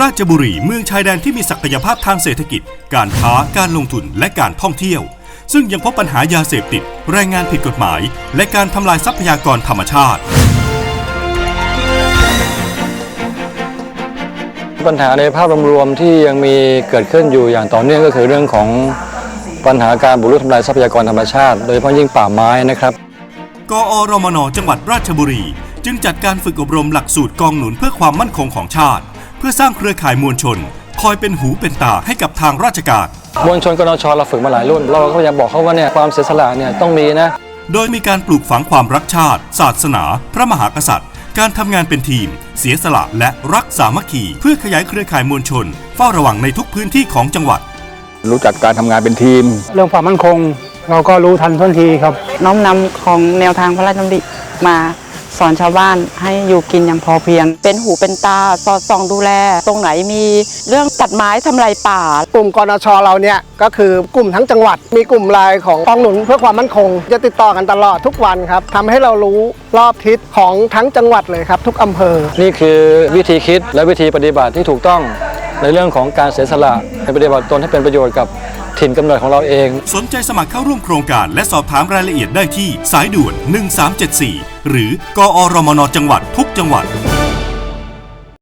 ราชบุรีเมืองชายแดนที่มีศักยภาพทางเศรษฐกิจ การค้า การลงทุน และการท่องเที่ยว ซึ่งยังพบปัญหายาเสพติด แรงงานผิดกฎหมาย และการทำลายทรัพยากรธรรมชาติ ปัญหาในภาพรวมๆที่ยังมีเกิดขึ้นอยู่อย่างต่อเนื่องก็คือเรื่องของปัญหาการบุกรุกทำลายทรัพยากรธรรมชาติ โดยเฉพาะยิ่งป่าไม้นะครับ กอรมนจังหวัดราชบุรี จึงจัดการฝึกอบรมหลักสูตรกองหนุนเพื่อความมั่นคงของชาติ เพื่อสร้างเครือข่ายมวลชน คอยเป็นหูเป็นตาให้กับทางราชการมวลชนกนชเราฝึกมาหลายรุ่น เราก็พยายามบอกเขาว่าเนี่ยความเสียสละเนี่ยต้องมีนะ โดยมีการปลูกฝังความรักชาติ ศาสนา พระมหากษัตริย์ การทำงานเป็นทีม เสียสละและรักสามัคคี เพื่อขยายเครือข่ายมวลชน เฝ้าระวังในทุกพื้นที่ของจังหวัด รู้จักการทำงานเป็นทีม เรื่องความมั่นคง เราก็รู้ทันท่วงทีครับ น้อมนำของแนวทางพระราชดำริมา สอนชาวบ้านให้อยู่กินอย่างพอเพียง เป็นหูเป็นตาสอดส่องดูแล ตรงไหนมีเรื่องตัดไม้ทำลายป่า กลุ่มกนชเราเนี่ยก็คือกลุ่มทั้งจังหวัด มีกลุ่มไลายของกองหนุนเพื่อความมั่นคง จะติดต่อกันตลอดทุกวันครับทำให้เรารู้รอบทิศของทั้งจังหวัดเลยครับ ทุกอำเภอ นี่คือวิธีคิดและวิธีปฏิบัติที่ถูกต้องในเรื่องของการเสียสละในปฏิบัติตนให้เป็นประโยชน์กับ ถิ่นกำเนิดของเราเอง สนใจสมัครเข้าร่วมโครงการและสอบถามรายละเอียดได้ที่สายด่วน 1374 หรือกอรมนจังหวัดทุกจังหวัด